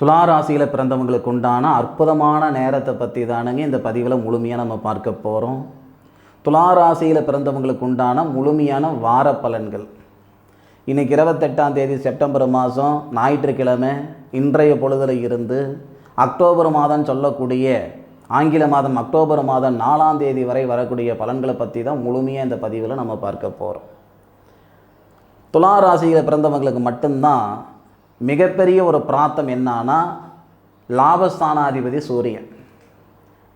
துலா ராசியில் பிறந்தவங்களுக்கு உண்டான அற்புதமான நேரத்தை பற்றி தானுங்க இந்த பதிவில் முழுமையாக நம்ம பார்க்க போகிறோம் துலா ராசியில் பிறந்தவங்களுக்கு உண்டான முழுமையான வார பலன்கள். இன்றைக்கி இருபத்தெட்டாம் தேதி செப்டம்பர் மாதம் ஞாயிற்றுக்கிழமை இன்றைய பொழுதில் இருந்து அக்டோபர் மாதம் சொல்லக்கூடிய ஆங்கில மாதம் அக்டோபர் மாதம் நாலாம் தேதி வரை வரக்கூடிய பலன்களை பற்றி தான் முழுமையாக இந்த பதிவில் நம்ம பார்க்க போகிறோம் துலா ராசியில் பிறந்தவங்களுக்கு மட்டும்தான் மிகப்பெரிய ஒரு பிராத்தம் என்னன்னா லாபஸ்தானாதிபதி சூரியன்.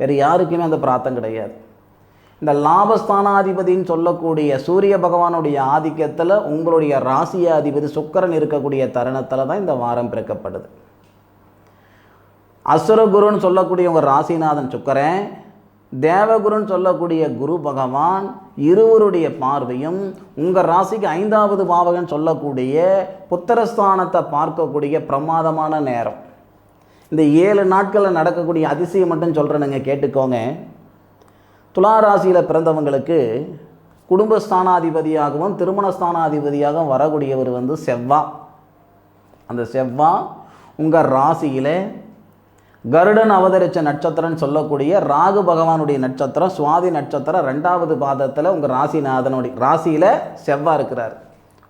வேறு யாருக்குமே அந்த பிராத்தம் கிடையாது. இந்த லாபஸ்தானாதிபதின்னு சொல்லக்கூடிய சூரிய பகவானுடைய ஆதிக்கத்தில் உங்களுடைய ராசியாதிபதி சுக்கரன் இருக்கக்கூடிய தருணத்தில் தான் இந்த வாரம் பிறக்கப்படுது. அசுரகுருன்னு சொல்லக்கூடிய உங்கள் ராசிநாதன் சுக்கரன் தேவகுருன்னு சொல்லக்கூடிய குரு பகவான் இருவருடைய பார்வையும் உங்கள் ராசிக்கு ஐந்தாவது பாவகன் சொல்லக்கூடிய புத்திரஸ்தானத்தை பார்க்கக்கூடிய பிரமாதமான நேரம். இந்த ஏழு நாட்களில் நடக்கக்கூடிய அதிசயம் மட்டும் சொல்கிறேனுங்க கேட்டுக்கோங்க. துலா ராசியில் பிறந்தவங்களுக்கு குடும்பஸ்தானாதிபதியாகவும் திருமணஸ்தானாதிபதியாகவும் வரக்கூடியவர் வந்து செவ்வா. அந்த செவ்வா உங்கள் ராசியில் கருடன் அவதரித்த நட்சத்திரம்னு சொல்லக்கூடிய ராகு பகவானுடைய நட்சத்திரம் சுவாதி நட்சத்திரம் ரெண்டாவது பாதத்தில் உங்கள் ராசிநாதனுடைய ராசியில் செவ்வா இருக்கிறார்.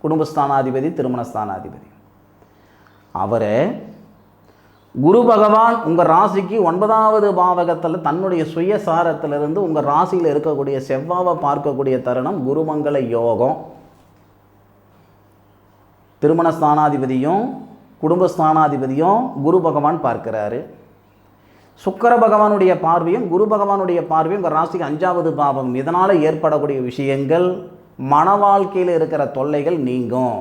குடும்பஸ்தானாதிபதி திருமணஸ்தானாதிபதி. அவரை குரு பகவான் உங்கள் ராசிக்கு ஒன்பதாவது பாவகத்தில் தன்னுடைய சுயசாரத்திலிருந்து உங்கள் ராசியில் இருக்கக்கூடிய செவ்வாவை பார்க்கக்கூடிய தருணம் குருமங்கள யோகம். திருமணஸ்தானாதிபதியும் குடும்பஸ்தானாதிபதியும் குரு பகவான் பார்க்கிறாரு. சுக்கர பகவானுடைய பார்வையும் குரு பகவானுடைய பார்வையும் உங்கள் ராசிக்கு அஞ்சாவது பாவம். இதனால் ஏற்படக்கூடிய விஷயங்கள் மன வாழ்க்கையில் இருக்கிற தொல்லைகள் நீங்கும்.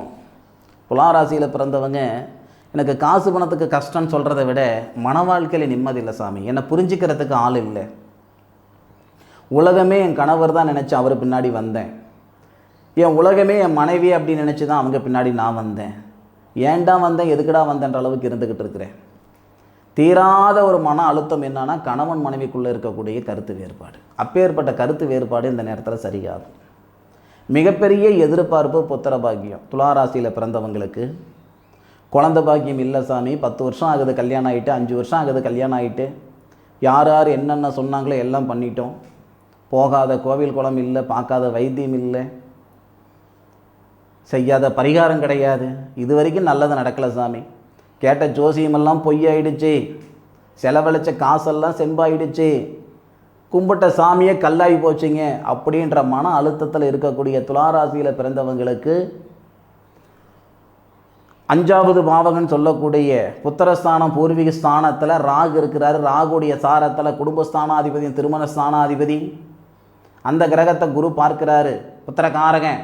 துலா ராசியில் பிறந்தவங்க எனக்கு காசு பணத்துக்கு கஷ்டம்னு சொல்கிறத விட மன வாழ்க்கையில் நிம்மதி இல்லை சாமி. என்னை புரிஞ்சுக்கிறதுக்கு ஆள் இல்லை. உலகமே என் கணவர் தான் நினச்சி அவர் பின்னாடி வந்தேன். என் உலகமே என் மனைவி அப்படின்னு நினச்சி தான் அவங்க பின்னாடி நான் வந்தேன். ஏன்டா வந்தேன்? எதுக்குடா வந்தேன்ற அளவுக்கு இருந்துக்கிட்டு இருக்கிறேன். தீராத ஒரு மன அழுத்தம் என்னன்னா கணவன் மனைவிக்குள்ளே இருக்கக்கூடிய கருத்து வேறுபாடு. அப்பேற்பட்ட கருத்து வேறுபாடு இந்த நேரத்தில் சரியாகும். மிகப்பெரிய எதிர்பார்ப்பு புத்திர பாக்கியம். துளாராசியில் பிறந்தவங்களுக்கு குழந்த பாக்கியம் இல்லை சாமி பத்து வருஷம் ஆகுது கல்யாணம் ஆகிட்டு அஞ்சு வருஷம் ஆகுது கல்யாணம் ஆகிட்டு யார் யார் என்னென்ன சொன்னாங்களோ எல்லாம் பண்ணிட்டோம். போகாத கோவில் குளம் இல்லை பார்க்காத வைத்தியம் இல்லை. செய்யாத பரிகாரம் கிடையாது. இது வரைக்கும் நல்லது நடக்கலை சாமி. கேட்ட ஜோசியமெல்லாம் பொய்யாயிடுச்சு. செலவழிச்ச காசெல்லாம் செம்பாயிடுச்சு. கும்பிட்ட சாமியே கல்லாகி போச்சுங்க. அப்படின்ற மன அழுத்தத்தில் இருக்கக்கூடிய துளாராசியில் பிறந்தவங்களுக்கு அஞ்சாவது பாவகன் சொல்லக்கூடிய புத்திரஸ்தானம் பூர்வீக ஸ்தானத்தில் ராகு இருக்கிறாரு. ராகுடைய சாரத்தில் குடும்பஸ்தானாதிபதியும் திருமண ஸ்தானாதிபதி அந்த கிரகத்தை குரு பார்க்கிறாரு. புத்திரகாரகன்.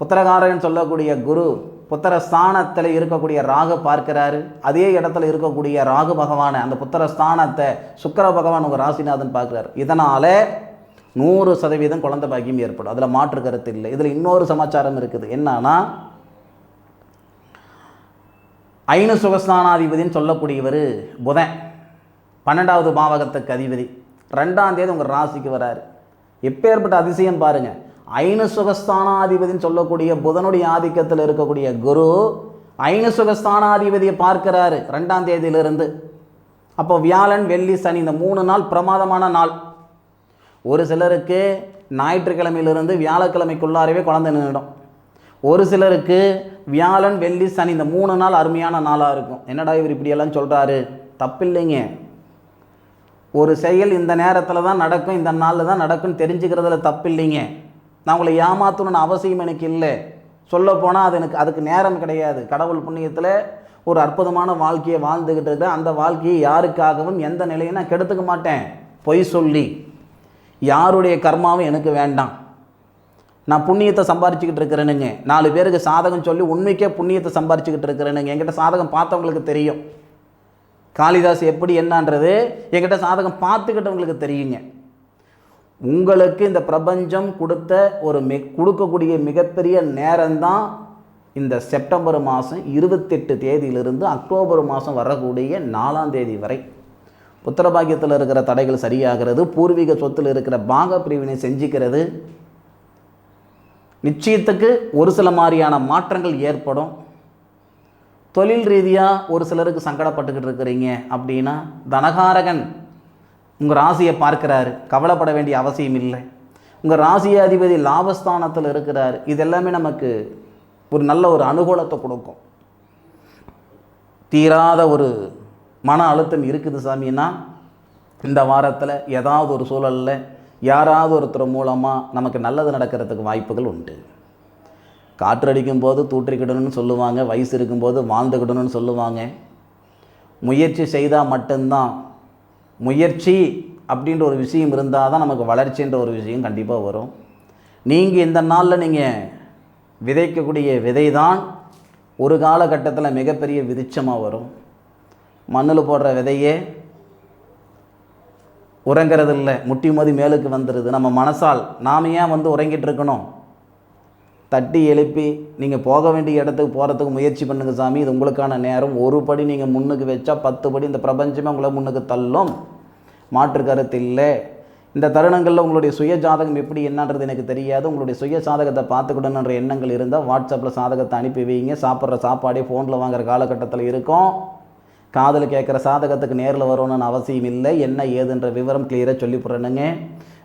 புத்திரகாரகன் சொல்லக்கூடிய குரு புத்திர ஸ்தானத்தில் இருக்கக்கூடிய ராகு பார்க்கிறாரு. அதே இடத்துல இருக்கக்கூடிய ராகு பகவானை அந்த புத்திர ஸ்தானத்தை சுக்கர பகவான் உங்கள் ராசிநாதன் பார்க்குறாரு. இதனால் நூறு சதவீதம் குழந்தை பாக்கியம் ஏற்படும். அதில் மாற்று கருத்து இல்லை. இதில் இன்னொரு சமாச்சாரம் இருக்குது. என்னன்னா ஐநு சுகஸ்தானாதிபதினு சொல்லக்கூடியவர் புதன். பன்னெண்டாவது பாவகத்துக்கு அதிபதி. ரெண்டாம் தேதி உங்கள் ராசிக்கு வராரு. எப்பேற்பட்ட அதிசயம் பாருங்கள் ஐனு சுகஸ்தானாதிபதினு சொல்லக்கூடிய புதனுடைய ஆதிக்கத்தில் இருக்கக்கூடிய குரு ஐனு சுகஸ்தானாதிபதியை பார்க்கிறாரு ரெண்டாம் தேதியிலிருந்து. அப்போ வியாழன் வெள்ளி சனி இந்த மூணு நாள் பிரமாதமான நாள். ஒரு சிலருக்கு ஞாயிற்றுக்கிழமையிலிருந்து வியாழக்கிழமைக்குள்ளாரவே குழந்தை நின்றுடும். ஒரு சிலருக்கு வியாழன் வெள்ளி சனி இந்த மூணு நாள் அருமையான நாளாக இருக்கும். என்னடா இவர் இப்படியெல்லாம் சொல்கிறாரு தப்பில்லைங்க. ஒரு செயல் இந்த நேரத்தில் தான் நடக்கும் இந்த நாளில் தான் நடக்கும்னு தெரிஞ்சுக்கிறதுல தப்பில்லைங்க. நான் உங்களை ஏமாற்றணும்னு அவசியம் எனக்கு இல்லை. சொல்லப்போனால் அது எனக்கு அதுக்கு நேரம் கிடையாது. கடவுள் புண்ணியத்தில் ஒரு அற்புதமான வாழ்க்கையை வாழ்ந்துக்கிட்டு இருக்கேன் அந்த வாழ்க்கையை யாருக்காகவும் எந்த நிலையும் நான் கெடுத்துக்க மாட்டேன். பொய் சொல்லி. யாருடைய கர்மாவும் எனக்கு வேண்டாம். நான் புண்ணியத்தை சம்பாரிச்சுக்கிட்டு இருக்கிறேனுங்க. நாலு பேருக்கு சாதகம் சொல்லி உண்மைக்கே புண்ணியத்தை சம்பாரிச்சுக்கிட்டு இருக்கிறேனுங்க. என்கிட்ட சாதகம் பார்த்தவங்களுக்கு தெரியும். காளிதாஸ் எப்படி என்னன்றது என்கிட்ட சாதகம் பார்த்துக்கிட்டவங்களுக்கு தெரியுங்க. உங்களுக்கு இந்த பிரபஞ்சம் கொடுத்த ஒரு மி கொடுக்கக்கூடிய மிகப்பெரிய நேரம்தான் இந்த செப்டம்பர் மாதம் இருபத்தெட்டு தேதியிலிருந்து அக்டோபர் மாதம் வரக்கூடிய நாலாம் தேதி வரை. புத்திரபாகியத்தில் இருக்கிற தடைகள் சரியாகிறது பூர்வீக சொத்தில் இருக்கிற பாக பிரிவினை செஞ்சுக்கிறது. நிச்சயத்துக்கு ஒரு சில மாதிரியான மாற்றங்கள் ஏற்படும். தொழில் ரீதியாக ஒரு சிலருக்கு சங்கடப்பட்டுக்கிட்டு இருக்கிறீங்க அப்படின்னா தனகாரகன் உங்கள் ராசியை பார்க்குறாரு. கவலைப்பட வேண்டிய அவசியம் இல்லை. உங்கள் ராசியாதிபதி லாபஸ்தானத்தில் இருக்கிறார். இது எல்லாமே நமக்கு ஒரு நல்ல ஒரு அனுகூலத்தை கொடுக்கும். தீராத ஒரு மன அழுத்தம் இருக்குது சாமின்னா இந்த வாரத்தில் ஏதாவது ஒரு சூழலில் யாராவது ஒருத்தர் மூலமாக நமக்கு நல்லது நடக்கிறதுக்கு வாய்ப்புகள் உண்டு. காற்றடிக்கும் போது தூற்றிக்கிடணும்னு சொல்லுவாங்க வயசு இருக்கும்போது வாழ்ந்துக்கிடணும்னு சொல்லுவாங்க. முயற்சி செய்தால் மட்டும்தான் முயற்சி அப்படின்ற ஒரு விஷயம் இருந்தால் தான் நமக்கு வளர்ச்சின்ற ஒரு விஷயம் கண்டிப்பாக வரும். நீங்கள் இந்த நாளில் நீங்கள் விதைக்கக்கூடிய விதை தான் ஒரு காலகட்டத்தில் மிகப்பெரிய விருட்சமாக வரும். மண்ணில் போடுற விதையே உறங்கிறது இல்லை முட்டி மோதி மேலுக்கு வந்துடுது. நம்ம மனசால் நாம ஏன் வந்து உறங்கிட்டு இருக்கணும்? தட்டி எழுப்பி நீங்கள் போக வேண்டிய இடத்துக்கு போகிறதுக்கு முயற்சி பண்ணுங்க சாமி. இது உங்களுக்கான நேரம். ஒரு படி நீங்கள் முன்னுக்கு வச்சா பத்து படி இந்த பிரபஞ்சமே உங்களை முன்னுக்கு தள்ளும். மாற்று கருத்து இல்லை. இந்த தருணங்களில் உங்களுடைய சுய ஜாதகம் எப்படி என்னன்றது எனக்கு தெரியாது. உங்களுடைய சுய சாதகத்தை பார்த்துக்கிடணுன்ற எண்ணங்கள் இருந்தால் வாட்ஸ்அப்பில் சாதகத்தை அனுப்பி வைங்க. சாப்பிட்ற சாப்பாடே ஃபோனில் வாங்குற காலகட்டத்தில் இருக்கும். காதல் கேட்குற சாதகத்துக்கு நேரில் வரணும்னு அவசியம் இல்லை. என்ன ஏதுன்ற விவரம் கிளியராக சொல்லி போடுறேனுங்க